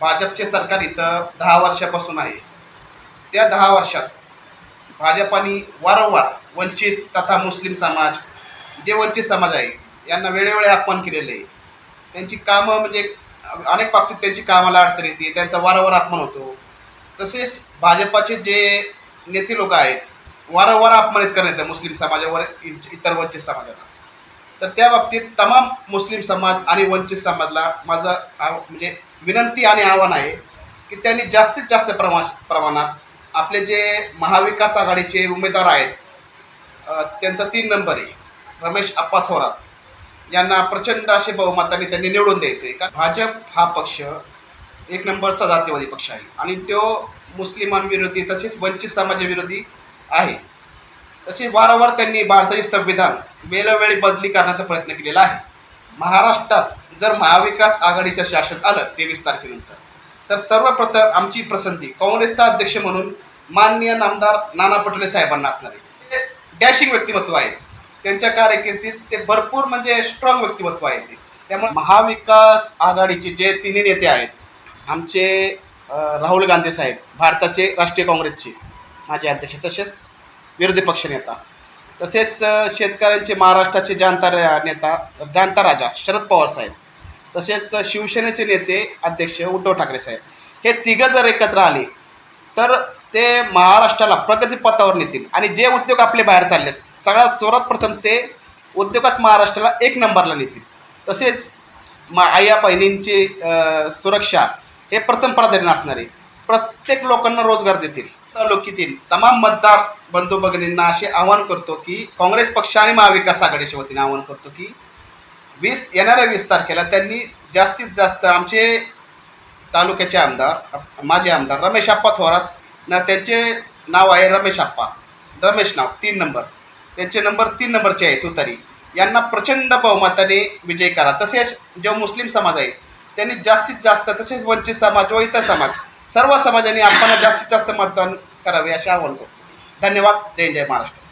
भाजपचे सरकार इथं दहा वर्षापासून आहे. त्या दहा वर्षात भाजपाने वारंवार वंचित तथा मुस्लिम समाज जे वंचित समाज आहे यांना वेळोवेळी अपमान केलेले. आहे त्यांची कामं म्हणजे अनेक बाबतीत त्यांची कामाला अडचण येते त्यांचा वारंवार अपमान होतो. तसेच भाजपाचे जे नेते लोक आहेत वारंवार अपमानित करण्यात येतं मुस्लिम समाजावर इतर वंचित समाजाला. तर त्या बाबतीत तमाम मुस्लिम समाज आणि वंचित समाजला माझं आव म्हणजे विनंती आणि आव्हान आहे की त्यांनी जास्तीत जास्त प्रमा प्रमाणात आपले जे महाविकास आघाडीचे उमेदवार आहेत त्यांचा तीन नंबर आहे रमेश अप्पा थोरात. यांना प्रचंड असे बहुमताने त्यांनी निवडून द्यायचे कारण भाजप हा पक्ष एक नंबरचा जातीवादी पक्ष आहे. आणि तो मुस्लिमांविरोधी तसेच वंचित समाजाविरोधी आहे. तशी वारंवार त्यांनी भारताचे संविधान वेळोवेळी बदली करण्याचा प्रयत्न केलेला आहे. महाराष्ट्रात जर महाविकास आघाडीचं शासन आलं तेवीस तारखेनंतर तर सर्वप्रथम आमची प्रसंती काँग्रेसचा अध्यक्ष म्हणून माननीय नामदार नाना पटोले साहेबांना असणार आहे. ते डॅशिंग व्यक्तिमत्व आहे. त्यांच्या कारकिर्दीत ते भरपूर म्हणजे स्ट्रॉंग व्यक्तिमत्व आहे ते. त्यामुळे महाविकास आघाडीचे जे तिन्ही नेते आहेत आमचे राहुल गांधी साहेब भारताचे राष्ट्रीय काँग्रेसचे माझे अध्यक्ष तसेच विरोधी पक्षनेता तसेच शेतकऱ्यांचे महाराष्ट्राचे जाणता नेता जाणता राजा शरद पवार साहेब. तसेच शिवसेनेचे नेते अध्यक्ष उद्धव ठाकरे साहेब. हे तिघं जर एकत्र आले तर ते महाराष्ट्राला प्रगतीपथावर नेतील आणि जे उद्योग आपले बाहेर चाललेत सगळ्यात जोरात प्रथम ते उद्योगात महाराष्ट्राला एक नंबरला नेतील. तसेच मा आया बहिणींची सुरक्षा हे प्रथम प्राधान्य असणार आहे. प्रत्येक लोकांना रोजगार देतील. तालुक्यातील तमाम मतदार बंधू भगिनींना असे आवाहन करतो की काँग्रेस पक्ष आणि महाविकास आघाडीच्या वतीने आवाहन करतो की वीस येणाऱ्या वीस तारखेला त्यांनी जास्तीत जास्त आमचे तालुक्याचे आमदार माजी आमदार रमेश आप्पा थोरात ना त्यांचे नाव आहे रमेश आप्पा. रमेश नाव तीन नंबर. त्यांचे नंबर तीन नंबरचे आहे तुतारी यांना प्रचंड बहुमताने विजय करा. तसेच जो मुस्लिम समाज आहे त्यांनी जास्तीत जास्त तसेच वंचित समाज व इतर समाज सर्व समाजाने आपण जास्तीत जास्त मतदान करावे असे आवाहन करतो. धन्यवाद. जय जय महाराष्ट्र.